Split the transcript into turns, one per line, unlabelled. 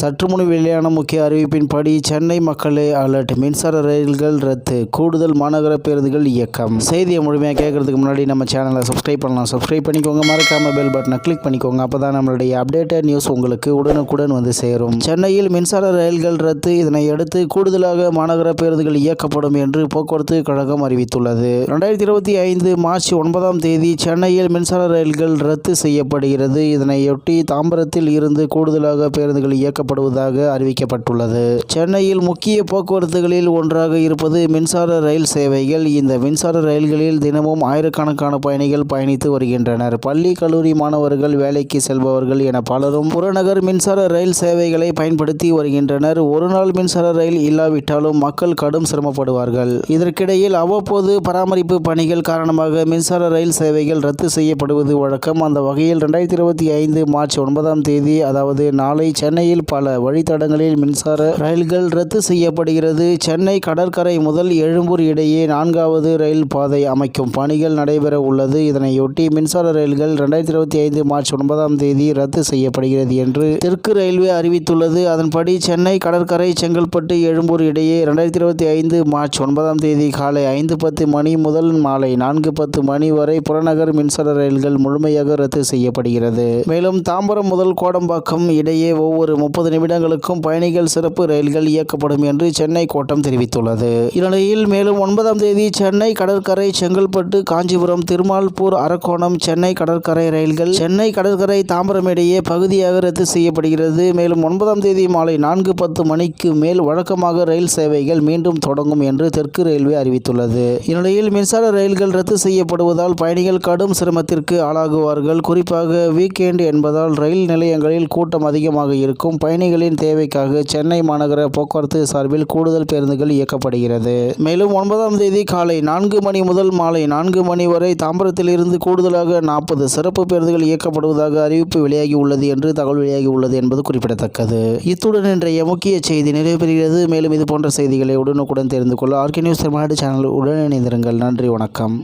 சற்று முன் வெளியான முக்கிய அறிவிப்பின்படி சென்னை மக்களே அலர்ட். மின்சார ரயில்கள் ரத்து. கூடுதல் மாநகர பேருந்துகள் இயக்கம். செய்தியை முழுமையாக கேட்கறதுக்கு முன்னாடி நம்ம சேனலை சப்ஸ்கிரைப் பண்ணலாம். சப்ஸ்கிரைப் பண்ணிக்கோங்க. மறக்காம பெல் பட்டனை கிளிக் பண்ணிக்கோங்க. அப்போ தான் நம்மளுடைய அப்டேட்டட் நியூஸ் உங்களுக்கு உடனுக்குடன் வந்து சேரும். சென்னையில் மின்சார ரயில்கள் ரத்து. இதனை அடுத்து கூடுதலாக மாநகர பேருந்துகள் இயக்கப்படும் என்று போக்குவரத்து கழகம் அறிவித்துள்ளது. ரெண்டாயிரத்தி இருபத்தி ஐந்து மார்ச் ஒன்பதாம் தேதி சென்னையில் மின்சார ரயில்கள் ரத்து செய்யப்படுகிறது. இதனையொட்டி தாம்பரத்தில் இருந்து கூடுதலாக பேருந்துகள் செயல்படுவதாக அறிவிக்கப்பட்டுள்ளது. சென்னையில் முக்கிய போக்குவரத்துகளில் ஒன்றாக இருப்பது மின்சார ரயில் சேவைகள். இந்த மின்சார ரயில்களில் தினமும் ஆயிரக்கணக்கான பயணிகள் பயணித்து வருகின்றனர். பள்ளி கல்லூரி மாணவர்கள் வேலைக்கு செல்பவர்கள் என பலரும் புறநகர் மின்சார ரயில் சேவைகளை பயன்படுத்தி வருகின்றனர். ஒரு நாள் மின்சார ரயில் இல்லாவிட்டாலும் மக்கள் கடும் சிரமப்படுவார்கள். இதற்கிடையில் அவ்வப்போது பராமரிப்பு பணிகள் காரணமாக மின்சார ரயில் சேவைகள் ரத்து செய்யப்படுவது வழக்கம். அந்த வகையில் ரெண்டாயிரத்தி இருபத்தி ஐந்து மார்ச் ஒன்பதாம் தேதி அதாவது நாளை சென்னையில் பல வழித்தடங்களில் மின்சார ரயில்கள் ரத்து செய்யப்படுகிறது. சென்னை கடற்கரை முதல் எழும்பூர் இடையே நான்காவது ரயில் பாதை அமைக்கும் பணிகள் நடைபெற உள்ளது. இதனையொட்டி மின்சார ரயில்கள் ரெண்டாயிரத்தி இருபத்தி ஐந்து மார்ச் ஒன்பதாம் தேதி ரத்து செய்யப்படுகிறது என்று தெற்கு ரயில்வே அறிவித்துள்ளது. அதன்படி சென்னை கடற்கரை செங்கல்பட்டு எழும்பூர் இடையே ரெண்டாயிரத்தி இருபத்தி ஐந்து மார்ச் ஒன்பதாம் தேதி காலை ஐந்து பத்து மணி முதல் மாலை நான்கு பத்து மணி வரை புறநகர் மின்சார ரயில்கள் முழுமையாக ரத்து செய்யப்படுகிறது. மேலும் தாம்பரம் முதல் கோடம்பாக்கம் இடையே ஒவ்வொரு முப்பது நிமிடங்களுக்கும் பயணிகள் சிறப்பு ரயில்கள் இயக்கப்படும் என்று சென்னை கோட்டம் தெரிவித்துள்ளது. இந்நிலையில் மேலும் ஒன்பதாம் தேதி சென்னை கடற்கரை செங்கல்பட்டு காஞ்சிபுரம் திருமால்பூர் அரக்கோணம் சென்னை கடற்கரை ரயில்கள் சென்னை கடற்கரை தாம்பரம் இடையே பகுதியாக ரத்து செய்யப்படுகிறது. மேலும் ஒன்பதாம் தேதி மாலை நான்கு பத்து மணிக்கு மேல் வழக்கமாக ரயில் சேவைகள் மீண்டும் தொடங்கும் என்று தெற்கு ரயில்வே அறிவித்துள்ளது. இந்நிலையில் மின்சார ரயில்கள் ரத்து செய்யப்படுவதால் பயணிகள் கடும் சிரமத்திற்கு ஆளாகுவார்கள். குறிப்பாக வீக்கெண்ட் என்பதால் ரயில் நிலையங்களில் கூட்டம் அதிகமாக இருக்கும். பயணிகளின் தேவைக்காக சென்னை மாநகர போக்குவரத்து சார்பில் கூடுதல் பேருந்துகள் இயக்கப்படுகிறது. மேலும் ஒன்பதாம் தேதி காலை நான்கு மணி முதல் மாலை நான்கு மணி வரை தாம்பரத்திலிருந்து கூடுதலாக நாற்பது சிறப்பு பேருந்துகள் இயக்கப்படுவதாக அறிவிப்பு வெளியாகி உள்ளது என்று தகவல் வெளியாகி உள்ளது என்பது குறிப்பிடத்தக்கது. இத்துடன் இன்றைய முக்கிய செய்தி நிறைவு பெறுகிறது மேலும் இது போன்ற செய்திகளை உடனுக்குடன் தெரிந்து கொள்ள ஆர்கே நியூஸ் தமிழ்நாடு சேனல் உடன் இணைந்திருங்கள். நன்றி வணக்கம்.